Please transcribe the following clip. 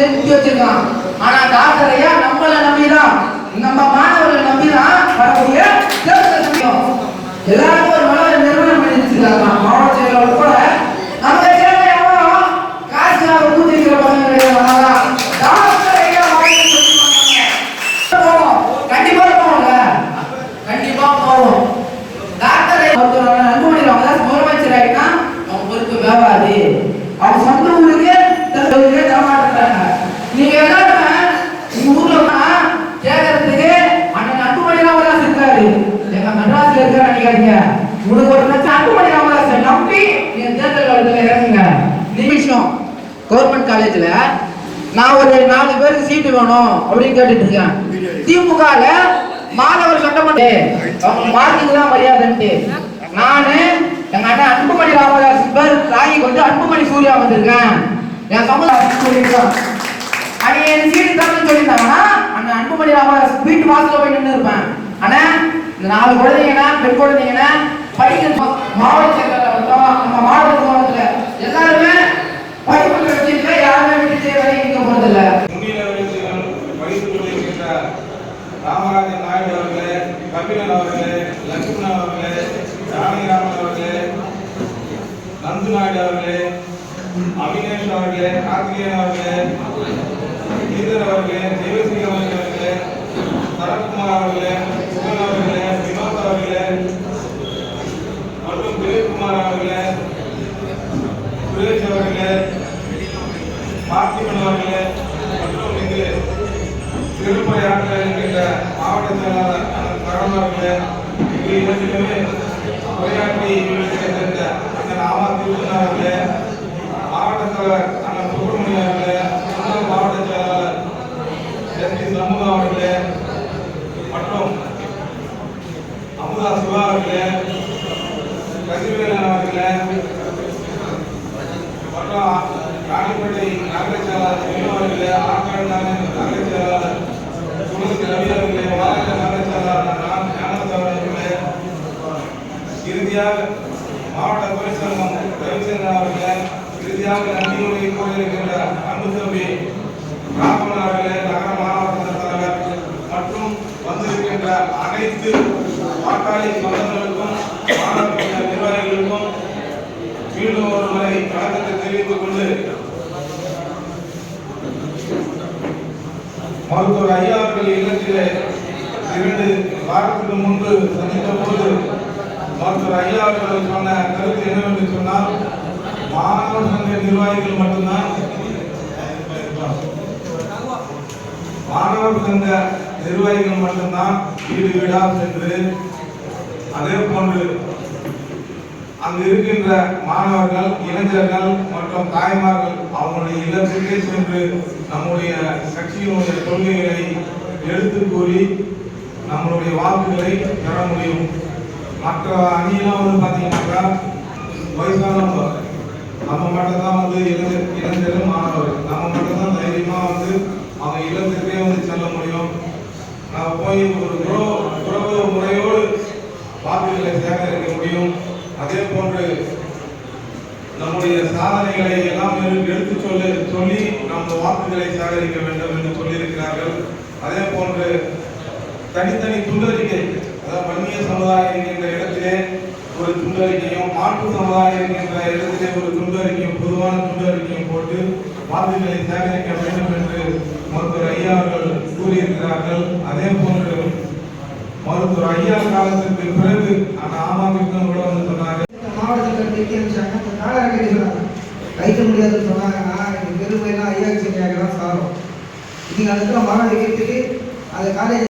பேர் நிறுத்தி வச்சிருக்கான். ஆனா டாக்டர் நம்மள நம்பிதான். நம்ம மாணவர்களை நம்பிதான் வரக்கூடிய எல்லாருக்கும் ஒரு மன நிறுவனம் பண்ணி வச்சிருக்காங்க எங்க மெட்ராஸ்ல உனக்கு ஒரு லட்சம் அன்புமணி ராமதாஸ் நம்பி நீங்க தேர்தல் காலத்துல இறங்குங்க நிமிஷம் கவர்மெண்ட் காலேஜ்ல நான் ஒரு நாலு பேருக்கு சீட்டு வேணும் அப்படின்னு கேட்டுட்டு இருக்கேன் திமுகல மாணவர் சட்டமன்ற அவங்க தான் மரியாதைன்ட்டு நானு எங்க அண்ணன் அன்புமணி ராமதாஸ் பேர் ராகி வந்து அன்புமணி சூர்யா வந்திருக்கேன் என் சமுதாயம் சொல்லியிருக்கான் அடி என் சீட்டு தரணும்னு சொல்லியிருந்தாங்கன்னா அண்ணன் அன்புமணி ராமதாஸ் வீட்டு வாசல போய் நின்று இருப்பேன் அண்ணா இந்த நாலு குழந்தைங்கன்னா பெண் குழந்தைங்கன்னா படிக்கிற மாவட்ட செயலாளர் வந்தோம் நம்ம மாவட்ட மாவட்டத்துல எல்லாருமே படிப்பு வச்சிருக்க யாருமே வீட்டு வேலைக்கு நிற்க போறதில்லை. முன்னிலை ராமராஜன் நாயுடு அவர்களே கபிலன் அவர்களே லட்சுமணன் அவர்களே ஜானகிராமன் அவர்களே நந்து நாயுடு அவர்களே அவினேஷ் அவர்களே கார்த்திகேயன் அவர்களே ஈதர் அவர்களே தேவஸ்ரீ அவர்களே சரத்குமார் அவர்களே மாவட்ட செயலாளர் அண்ணன் சரண் உரையாற்றி இருக்கின்ற அண்ணன் ஆமா திருப்பன் மாவட்ட தலைவர் அண்ணன் சுப்பிரமணியம் அவர்களே மாவட்ட செயலாளர் எஸ் பி சண்முகம் அவர்களே மற்றும் அமுதா சிவா அவர்களே கதிர்வேலன் அவர்களே மற்றும் ராணிப்பேட்டை நகரச் செயலாளர் நகர நகரச் செயலாளர் சுமதி ரவி அவர்களே மாவட்ட நகரச் செயலாளர் நான் ஞானத்தவர் அவர்களே இறுதியாக மாவட்ட தொழிற்சங்கம் ரவிச்சந்திரன் அவர்களே இறுதியாக நன்றியுரை கூறியிருக்கின்ற அன்பு தம்பி ராமன் அவர்களே நகர மாவட்ட தலைவர் மற்றும் வந்திருக்கின்ற அனைத்து பாட்டாளி சொந்தங்களுக்கும் மாணவ நிர்வாகிகளுக்கும் மீண்டும் ஒரு முறை வணக்கத்தை தெரிவித்துக் கொண்டு மருத்துவர் ஐயா அவர்கள் இல்லத்திலே இரண்டு வாரத்துக்கு முன்பு சந்தித்த போது டாக்டர் ஐயா அவர்கள் சொன்ன கருத்து என்னவென்று சொன்னால் மாணவர் சங்க நிர்வாகிகள் மட்டும்தான் மாணவர் சங்க நிர்வாகிகள் மட்டும்தான் வீடு வீடாக சென்று அதே போன்று அங்கு இருக்கின்ற மாணவர்கள் இளைஞர்கள் மற்றும் தாய்மார்கள் அவங்களுடைய இல்லத்திற்கே சென்று நம்முடைய கட்சியினுடைய கொள்கைகளை எடுத்து கூறி நம்மளுடைய வாக்குகளை பெற முடியும். மற்ற அணியெல்லாம் வந்து பார்த்தீங்கன்னாக்கா வயசானவங்க. நம்ம மட்டும் தான் வந்து இளந்த இளைஞரும் மாணவர்கள் நம்ம மட்டும் தான் தைரியமாக வந்து அவங்க இல்லத்திற்கே வந்து செல்ல முடியும். நம்ம போய் ஒரு உறவு உறவு முறையோடு வாக்குகளை சேகரிக்க முடியும். அதே போன்று நம்முடைய சாதனைகளை எல்லாம் எடுத்து சொல்ல சொல்லி நம்ம வாக்குகளை சேகரிக்க வேண்டும் என்று சொல்லியிருக்கிறார்கள். அதே போன்று தனித்தனி துண்டறிக்கை அதாவது வன்னிய சமுதாயம் என்கின்ற இடத்திலே ஒரு துண்டறிக்கையும் மாற்று சமுதாயம் என்கின்ற இடத்திலே ஒரு துண்டறிக்கையும் பொதுவான துண்டறிக்கையும் போட்டு வாக்குகளை சேகரிக்க வேண்டும் என்று மருத்துவர் ஐயா அவர்கள் கூறியிருக்கிறார்கள். அதே போன்று மருத்துவர் ஐயா காலத்திற்கு பிறகு அந்த ஆமாமிக்கும் கூட வந்து சொன்னாங்க மாவட்டத்தில் நிறுத்தி வச்சாங்க நாளாக சொன்னாங்க. வைக்க முடியாதுன்னு சொன்னாங்கன்னா பெருமையெல்லாம் ஐயா செஞ்சாங்க தான் சாரும். இன்னைக்கு அதுக்கு மரம் வைக்கிறதுக்கு அந்த காலேஜ்